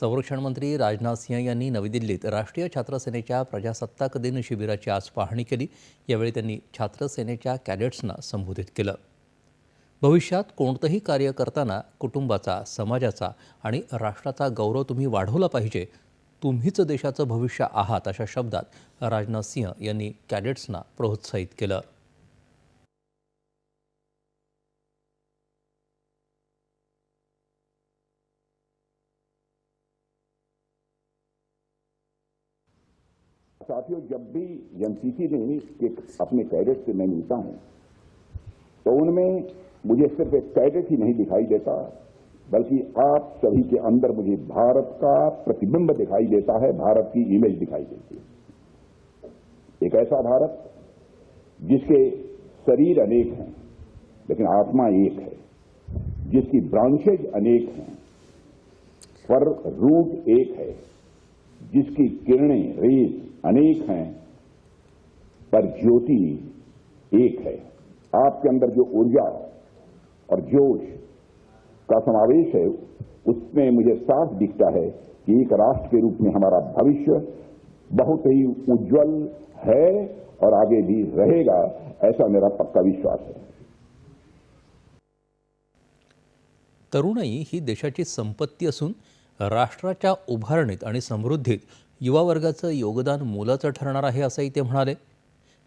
संरक्षण मंत्री राजनाथ सिंह यांनी नवी दिल्लीत राष्ट्रीय छात्रसेनेच्या प्रजासत्ताक दिन शिबिराची आज पाहणी केली. यावेळी त्यांनी छात्रसेनेच्या कॅडेट्सना संबोधित केलं. भविष्यात कोणतंही कार्य करताना कुटुंबाचा समाजाचा आणि राष्ट्राचा गौरव तुम्ही वाढवला पाहिजे. तुम्हीच देशाचं भविष्य आहात अशा शब्दात राजनाथ सिंह यांनी कॅडेट्सना प्रोत्साहित केलं. साथियों, जब भी एनसीसी में के अपने कैडेट से मैं मिलता हूँ तो उनमें मुझे सिर्फ़ एक कैडेट ही नहीं दिखाई देता, बल्कि आप सभी के अंदर मुझे भारत का प्रतिबिंब दिखाई देता है, भारत की इमेज दिखाई देती है। एक ऐसा भारत, जिसके शरीर अनेक हैं, लेकिन आत्मा एक है। जिसकी ब्रांचेज अनेक हैं, पर रूट एक है। जिसकी किरणें रेस अनेक हैं, पर ज्योति एक है। आपके अंदर जो ऊर्जा और जोश का समावेश है, उसमें मुझे साफ़ दिखता है कि एक राष्ट्र के रूप में हमारा भविष्य बहुत ही उज्जवल है और आगे भी रहेगा, ऐसा मेरा पक्का विश्वास है। तरुणाई ही देशाची संपत्ती असून राष्ट्राच्या उभारणीत आणि समृद्धीत युवा वर्गाचं योगदान मोलाचं ठरणार आहे असंही ते म्हणाले.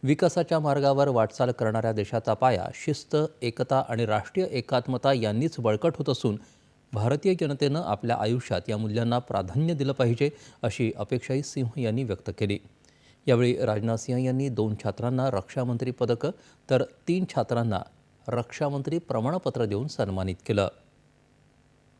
विकासाच्या मार्गावर वाटचाल करणाऱ्या देशाचा पाया शिस्त एकता आणि राष्ट्रीय एकात्मता यांनीच बळकट होत असून भारतीय जनतेनं आपल्या आयुष्यात या मूल्यांना प्राधान्य दिलं पाहिजे अशी अपेक्षाही सिंह यांनी व्यक्त केली. यावेळी राजनाथ सिंह यांनी दोन छात्रांना रक्षामंत्री पदकं तर तीन छात्रांना रक्षामंत्री प्रमाणपत्र देऊन सन्मानित केलं.